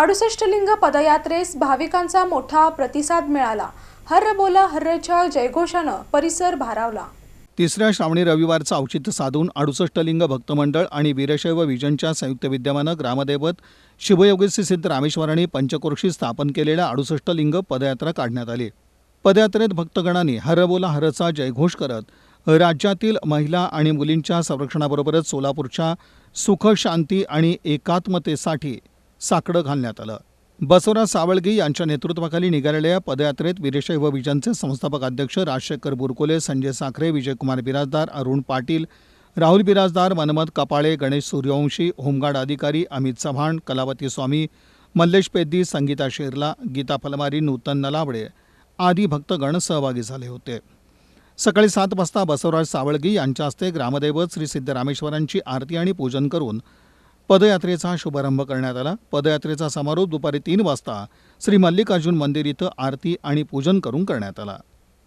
अडुसष्ट लिंग पदयात्रेस भाविकांचा मोठा प्रतिसाद मिळाला. हर्र बोला हर्रच्या जयघोषानं परिसर भारावला. तिसऱ्या श्रावणी रविवारचं औचित्य साधून अडुसष्टलिंग भक्तमंडळ आणि वीरशैव विजनच्या संयुक्त विद्यमानं ग्रामदैवत शिवयोगी श्री सिद्ध रामेश्वरांनी पंचकोर्शी स्थापन केलेल्या अडुसष्टलिंग पदयात्रा काढण्यात आली. पदयात्रेत भक्तगणांनी हरबोला हरचा जयघोष करत राज्यातील महिला आणि मुलींच्या संरक्षणाबरोबरच सोलापूरच्या सुख शांती आणि एकात्मतेसाठी साकडं घालण्यात आलं. बसवराज सावळगी यांच्या नेतृत्वाखाली निघालेल्या या पदयात्रेत वीरशैव विजनचे संस्थापक अध्यक्ष राजशेखर बुरकोले संजय साखरे विजयकुमार बिराजदार अरुण पाटील राहुल बिराजदार मनमत कपाळे गणेश सूर्यवंशी होमगार्ड अधिकारी अमित चव्हाण कलावती स्वामी मल्लेश पेद्दी संगीता शेरला गीता फलमारी नूतन नलावडे आदी भक्तगण सहभागी झाले होते. सकाळी सात वाजता बसवराज सावळगी यांच्या हस्ते ग्रामदैवत श्री सिद्धरामेश्वरांची आरती आणि पूजन करून पदयात्रेचा शुभारंभ करण्यात आला. पदयात्रेचा समारोप दुपारी तीन वाजता श्री मल्लिकार्जुन मंदिर इथं आरती आणि पूजन करून करण्यात आला.